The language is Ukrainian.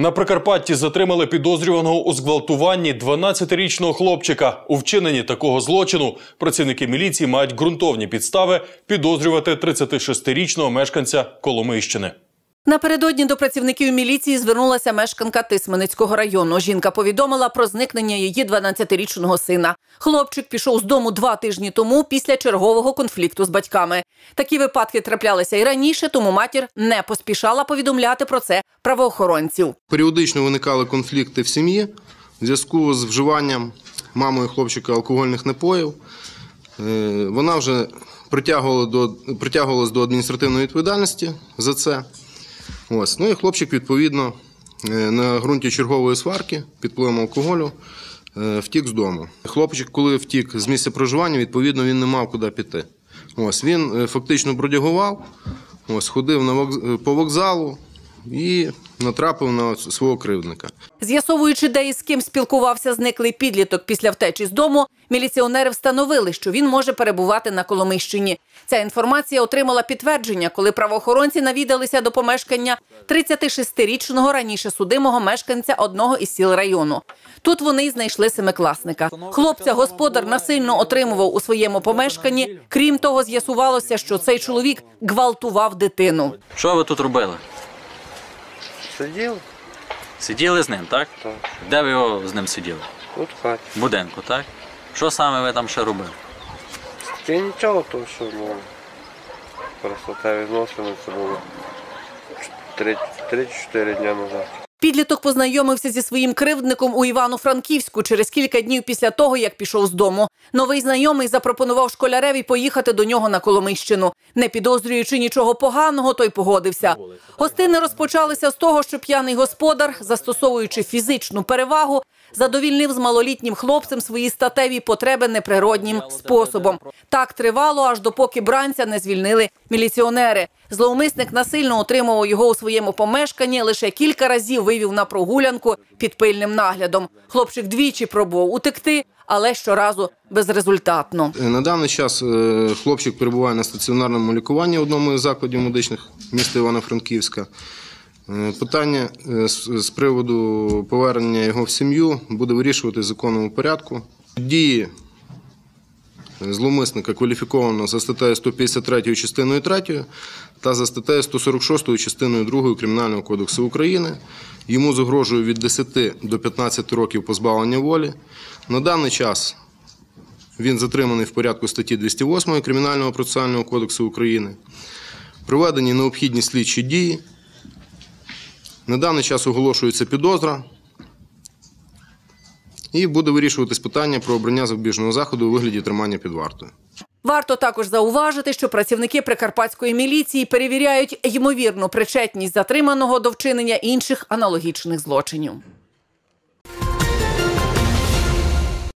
На Прикарпатті затримали підозрюваного у зґвалтуванні 12-річного хлопчика. У вчиненні такого злочину працівники міліції мають ґрунтовні підстави підозрювати 36-річного мешканця Коломийщини. Напередодні до працівників міліції звернулася мешканка Тисменицького району. Жінка повідомила про зникнення її 12-річного сина. Хлопчик пішов з дому два тижні тому після чергового конфлікту з батьками. Такі випадки траплялися і раніше, тому матір не поспішала повідомляти про це правоохоронців. Періодично виникали конфлікти в сім'ї в зв'язку з вживанням мамою хлопчика алкогольних напоїв. Е, Вона вже притягувала до, притягувалась до адміністративної відповідальності за це. Ось. Ну і хлопчик, відповідно, е, на ґрунті чергової сварки під впливом алкоголю е, втік з дому. Хлопчик, коли втік з місця проживання, відповідно, він не мав куди піти. Ось, він е, фактично бродягував, ось, ходив на вокз- по вокзалу і натрапив на свого кривдника. З'ясовуючи, де і з ким спілкувався зниклий підліток після втечі з дому, міліціонери встановили, що він може перебувати на Коломийщині. Ця інформація отримала підтвердження, коли правоохоронці навідалися до помешкання 36-річного раніше судимого мешканця одного із сіл району. Тут вони й знайшли семикласника. Хлопця господар насильно отримував у своєму помешканні. Крім того, з'ясувалося, що цей чоловік гвалтував дитину. Що ви тут робили? Сидів Сиділи з ним, так? Так. Де ви його з ним сиділи? тут в хаті. В будинку, так? Що саме ви там ще робили? Та нічого, то що було. просто те відносини це було 3-4 дні назад. Підліток познайомився зі своїм кривдником у Івано-Франківську через кілька днів після того, як пішов з дому. Новий знайомий запропонував школяреві поїхати до нього на Коломийщину. Не підозрюючи нічого поганого, той погодився. Гостини розпочалися з того, що п'яний господар, застосовуючи фізичну перевагу, задовільнив з малолітнім хлопцем свої статеві потреби неприроднім способом. Так тривало, аж допоки бранця не звільнили міліціонери. Зловмисник насильно отримував його у своєму помешканні, лише кілька разів вивів на прогулянку під пильним наглядом. Хлопчик двічі пробував утекти, але щоразу безрезультатно. На даний час е, хлопчик перебуває на стаціонарному лікуванні в одному із закладів медичних міста Івано-Франківська. Е, Питання е, з приводу повернення його в сім'ю буде вирішувати законному порядку. Дії зловмисника кваліфіковано за статтею 153 частиною 3 та за статтею 146 частиною 2 Кримінального кодексу України. Йому загрожує від 10 до 15 років позбавлення волі. На даний час він затриманий в порядку статті 208 Кримінального процесуального кодексу України. Проведені необхідні слідчі дії. На даний час оголошується підозра. І буде вирішуватись питання про обрання запобіжного заходу у вигляді тримання під вартою. Варто також зауважити, що працівники прикарпатської міліції перевіряють ймовірну причетність затриманого до вчинення інших аналогічних злочинів.